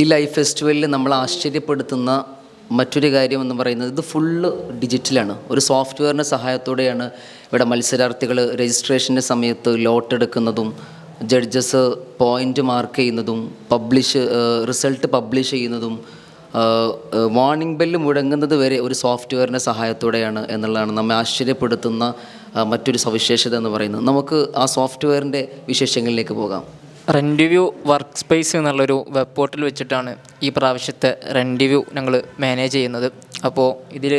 ഈ ലൈഫ് ഫെസ്റ്റിവലിൽ നമ്മൾ ആശ്ചര്യപ്പെടുത്തുന്ന മറ്റൊരു കാര്യം എന്ന് പറയുന്നത് ഇത് ഫുള്ള് ഡിജിറ്റലാണ് ഒരു സോഫ്റ്റ്വെയറിന്റെ സഹായത്തോടെയാണ് ഇവിടെ മത്സരാർത്ഥികൾ രജിസ്ട്രേഷന്റെ സമയത്ത് ലോട്ട് എടുക്കുന്നതും ജഡ്ജസ് പോയിന്റ് മാർക്ക് ചെയ്യുന്നതും പബ്ലിഷ് റിസൾട്ട് പബ്ലിഷ് ചെയ്യുന്നതും വാർണിംഗ് ബെല്ല് മുഴങ്ങുന്നത് വരെ ഒരു സോഫ്റ്റ്വെയറിന്റെ സഹായത്തോടെയാണ് എന്നുള്ളതാണ് നമ്മെ ആശ്ചര്യപ്പെടുത്തുന്ന മറ്റൊരു സവിശേഷത എന്ന് പറയുന്നത്. നമുക്ക് ആ സോഫ്റ്റ്വെയറിന്റെ വിശേഷങ്ങളിലേക്ക് പോകാം. റെൻഡിവ്യൂ വർക്ക് സ്പേസ് എന്നുള്ളൊരു വെബ് പോർട്ടൽ വെച്ചിട്ടാണ് ഈ പ്രാവശ്യത്തെ റെന്റിവ്യൂ ഞങ്ങൾ മാനേജ് ചെയ്യുന്നത്. അപ്പോൾ ഇതിൽ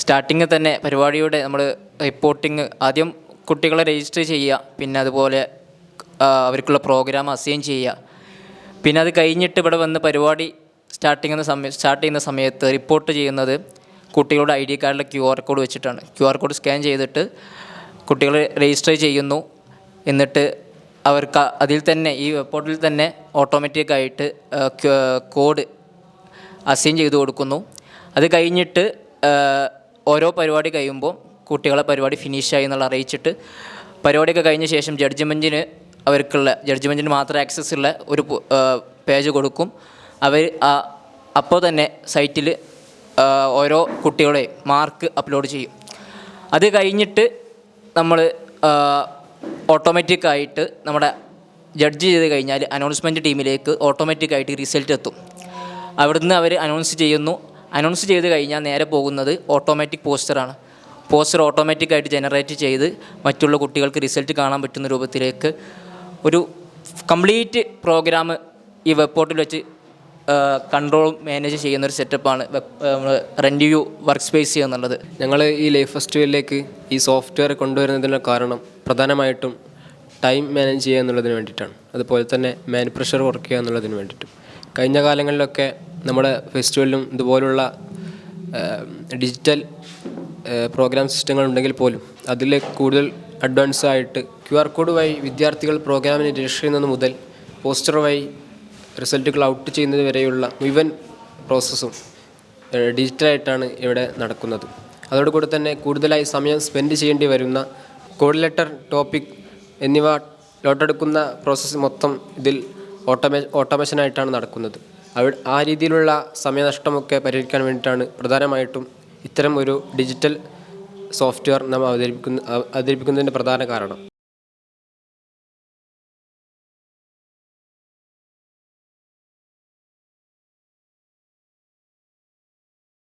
സ്റ്റാർട്ടിങ്ങിൽ തന്നെ പരിപാടിയുടെ നമ്മൾ റിപ്പോർട്ടിങ് ആദ്യം കുട്ടികളെ രജിസ്റ്റർ ചെയ്യുക പിന്നെ അതുപോലെ അവർക്കുള്ള പ്രോഗ്രാം അസൈൻ ചെയ്യുക. പിന്നെ അത് കഴിഞ്ഞിട്ട് ഇവിടെ വന്ന് പരിപാടി സ്റ്റാർട്ടിങ് സമയം സ്റ്റാർട്ട് ചെയ്യുന്ന സമയത്ത് റിപ്പോർട്ട് ചെയ്യുന്നത് കുട്ടികളുടെ ഐ ഡി കാർഡിലെ ക്യു ആർ കോഡ് വെച്ചിട്ടാണ്. ക്യു ആർ കോഡ് സ്കാൻ ചെയ്തിട്ട് കുട്ടികളെ രജിസ്റ്റർ ചെയ്യുന്നു. എന്നിട്ട് അവർക്ക് അതിൽ തന്നെ ഈ വെബ് പോർട്ടലിൽ തന്നെ ഓട്ടോമാറ്റിക്കായിട്ട് കോഡ് അസൈൻ ചെയ്ത് കൊടുക്കുന്നു. അത് കഴിഞ്ഞിട്ട് ഓരോ പരിപാടി കഴിയുമ്പോൾ കുട്ടികളെ പരിപാടി ഫിനിഷായി എന്നുള്ള അറിയിച്ചിട്ട് പരിപാടിയൊക്കെ കഴിഞ്ഞ ശേഷം ജഡ്ജ്മെന്റിന് അവർക്കുള്ള ജഡ്ജ്മെന്റിന് മാത്രം ആക്സസ് ഉള്ള ഒരു പേജ് കൊടുക്കും. അവർ അപ്പോൾ തന്നെ സൈറ്റിൽ ഓരോ കുട്ടികളെയും മാർക്ക് അപ്ലോഡ് ചെയ്യും. അത് കഴിഞ്ഞിട്ട് നമ്മൾ ഓട്ടോമാറ്റിക്കായിട്ട് നമ്മുടെ ജഡ്ജ് ചെയ്ത് കഴിഞ്ഞാൽ അനൗൺസ്മെന്റ് ടീമിലേക്ക് ഓട്ടോമാറ്റിക് ആയിട്ട് റിസൾട്ട് എത്തും. അവിടുന്ന് അവർ അനൗൺസ് ചെയ്യുന്നു. അനൗൺസ് ചെയ്ത് കഴിഞ്ഞാൽ നേരെ പോകുന്നത് ഓട്ടോമാറ്റിക് പോസ്റ്ററാണ് പോസ്റ്റർ ഓട്ടോമാറ്റിക് ആയിട്ട് ജനറേറ്റ് ചെയ്ത് മറ്റുള്ള കുട്ടികൾക്ക് റിസൾട്ട് കാണാൻ പറ്റുന്ന രൂപത്തിലേക്ക് ഒരു കംപ്ലീറ്റ് പ്രോഗ്രാം ഈ വെബ് പോർട്ടിൽ വെച്ച് കൺട്രോൾ മാനേജ് ചെയ്യുന്ന ഒരു സെറ്റപ്പാണ് വെബ് റെൻഡ്യൂ വർക്ക് സ്പേസ് എന്നുള്ളത്. ഞങ്ങൾ ഈ ലൈഫ് ഫെസ്റ്റിവലിലേക്ക് ഈ സോഫ്റ്റ്വെയർ കൊണ്ടുവരുന്നതിന്റെ കാരണം പ്രധാനമായിട്ടും ടൈം മാനേജ് ചെയ്യുക എന്നുള്ളതിന് വേണ്ടിയിട്ടാണ്. അതുപോലെ തന്നെ മാൻ പ്രഷർ ചെയ്യുക എന്നുള്ളതിന് വേണ്ടിയിട്ടും. കഴിഞ്ഞ കാലങ്ങളിലൊക്കെ നമ്മുടെ ഫെസ്റ്റിവലിലും ഇതുപോലുള്ള ഡിജിറ്റൽ പ്രോഗ്രാം സിസ്റ്റങ്ങൾ ഉണ്ടെങ്കിൽ പോലും അതിൽ കൂടുതൽ അഡ്വാൻസ് ആയിട്ട് ക്യു ആർ കോഡ് വഴി വിദ്യാർത്ഥികൾ പ്രോഗ്രാമിന് രജിസ്റ്റർ ചെയ്യുന്നത് മുതൽ പോസ്റ്റർ വഴി റിസൾട്ടുകൾ ഔട്ട് ചെയ്യുന്നത് വരെയുള്ള മുഴുവൻ പ്രോസസ്സും ഡിജിറ്റലായിട്ടാണ് ഇവിടെ നടക്കുന്നത്. അതോടുകൂടി തന്നെ കൂടുതലായി സമയം സ്പെൻഡ് ചെയ്യേണ്ടി വരുന്ന കോഡ് ലെറ്റർ ടോപ്പിക് എന്നിവ ലോട്ടെടുക്കുന്ന പ്രോസസ്സ് മൊത്തം ഇതിൽ ഓട്ടോമേ ഓട്ടോമേഷനായിട്ടാണ് നടക്കുന്നത്. അവ ആ രീതിയിലുള്ള സമയനഷ്ടമൊക്കെ പരിഹരിക്കാൻ വേണ്ടിയിട്ടാണ് പ്രധാനമായിട്ടും ഇത്തരം ഒരു ഡിജിറ്റൽ സോഫ്റ്റ്വെയർ നാം അവതരിപ്പിക്കുന്ന അവതരിപ്പിക്കുന്നതിന്റെ പ്രധാന കാരണം.